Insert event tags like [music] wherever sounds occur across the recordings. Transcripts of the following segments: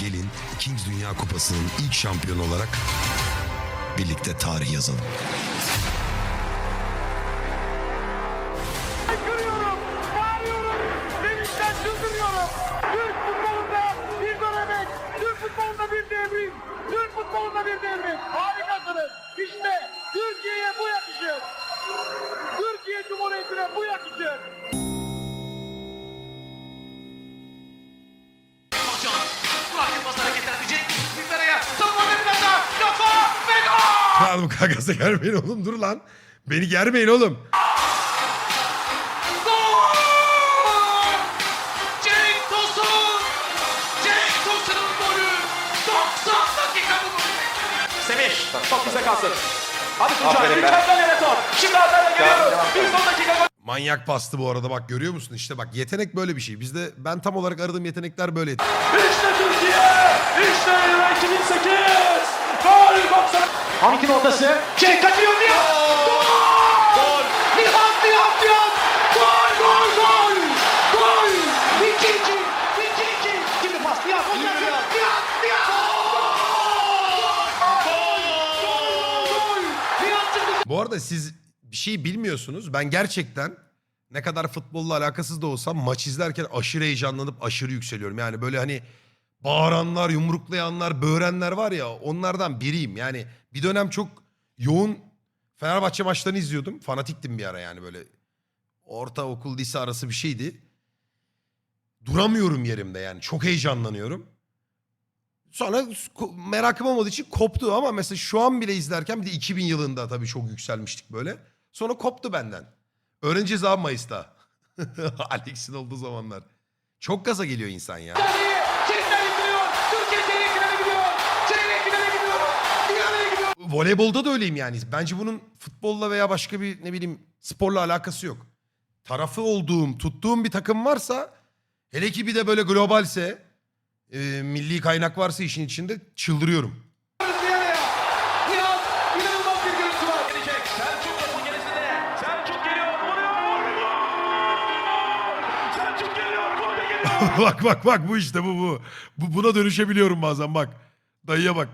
Gelin Kings Dünya Kupası'nın ilk şampiyonu olarak birlikte tarih yazalım. Haykırıyorum, bağırıyorum, sevinçten çıldırıyorum. Türk bir dönemek, Türk futbolunda bir devrim, Türk futbolunda bir devrim. Harikasınız. İşte Türkiye'ye bu yakışır. Türkiye Cumhuriyeti'ne bu yakışır. Bu kakası germeyin oğlum dur lan. Beni germeyin oğlum. Cenk Tosun! Cenk Tosun'un golü! 90 dakika bu gol! Semih top bize kalsın. Hadi Tuncay mükemmel yere top. Şimdi Hasan'la geliyoruz. Bir son dakika gol. Manyak bastı bu arada bak görüyor musun? İşte bak yetenek böyle bir şey. Bizde ben tam olarak aradığım yetenekler böyle. İşte Hamit'in ortası. Cenk kaçıyor Nihat. Gol. Nihat, Nihat, Nihat! Gol, gol, gol! Gol! 2-2, 2-2! Şimdi pas Nihat. Gol. Nihat, Nihat, Nihat! Nihat çıktı Bu arada siz bir şey bilmiyorsunuz. Ben gerçekten ne kadar futbolla alakasız da olsam maç izlerken aşırı heyecanlanıp aşırı yükseliyorum. Yani böyle hani bağıranlar, yumruklayanlar, böğrenler var ya onlardan biriyim. Yani bir dönem çok yoğun Fenerbahçe maçlarını izliyordum. Fanatiktim bir ara yani böyle ortaokul lise arası bir şeydi. Duramıyorum yerimde yani çok heyecanlanıyorum. Sonra merakım olmadığı için koptu ama mesela şu an bile izlerken bir de 2000 yılında tabii çok yükselmiştik böyle. Sonra koptu benden. Öğreneceğiz abi Mayıs'ta. [laughs] Alex'in olduğu zamanlar. Çok gaza geliyor insan ya. Voleybolda da öyleyim yani. Bence bunun futbolla veya başka bir ne bileyim sporla alakası yok. Tarafı olduğum, tuttuğum bir takım varsa hele ki bir de böyle globalse e, milli kaynak varsa işin içinde çıldırıyorum. [laughs] Bak bak bak bu işte bu bu. bu. Buna dönüşebiliyorum bazen bak. Dayıya bak.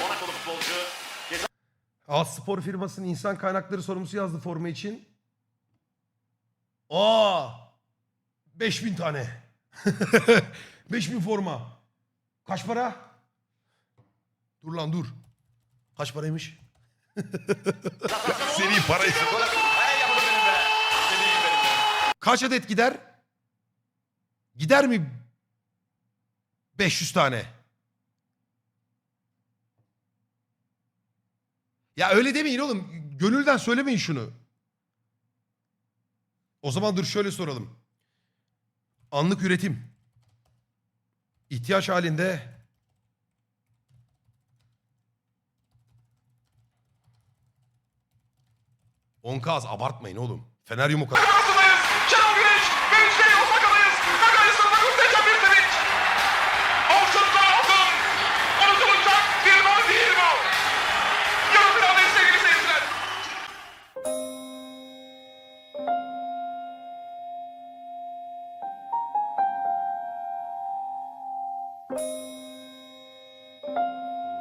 Monakolu futbolcu Az spor firmasının insan kaynakları sorumlusu yazdı forma için. Aa! 5000 tane. [laughs] 5000 forma. Kaç para? Dur lan dur. Kaç paraymış? [laughs] Seri parayı. Kaç adet gider? Gider mi? 500 tane. Ya öyle demeyin oğlum. Gönülden söylemeyin şunu. O zaman dur şöyle soralım. Anlık üretim. İhtiyaç halinde Onkaz abartmayın oğlum. Kadar. Altındayız. Şenol Güneş. Ve işte Osaka'dayız. Magayı sınırda muhteşem bir sevinç. Olsun'da olsun. Unutulacak bir gol değil bu. Yarı finaldeyiz sevgili seyirciler.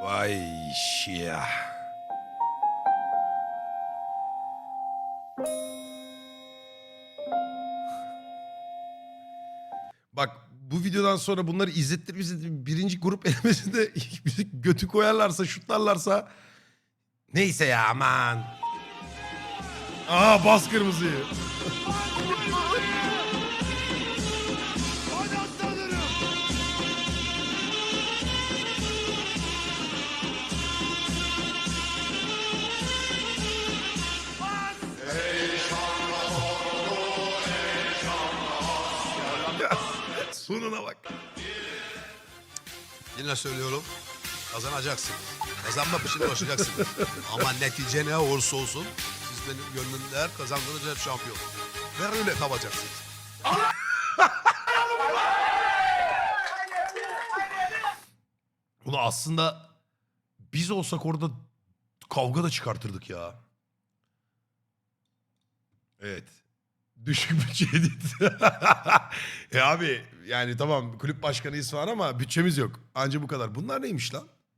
Vay şia. Bak bu videodan sonra bunları izlettir bizi birinci grup [laughs] elemesinde götü koyarlarsa şutlarlarsa neyse ya aman. Aa bas kırmızıyı. [laughs] Sonuna bak. Yine söylüyorum. Kazanacaksın. Kazanma peşine koşacaksınız. [laughs] Ama netice ne olursa olsun siz benim gönlümde her kazandığınız hep şampiyon. Ve öyle yapacaksınız. [laughs] Ulan aslında biz olsak orada kavga da çıkartırdık ya. Evet. Düşük bütçe edit. [laughs] e abi yani tamam kulüp başkanıyız falan ama bütçemiz yok. Anca bu kadar. Bunlar neymiş lan?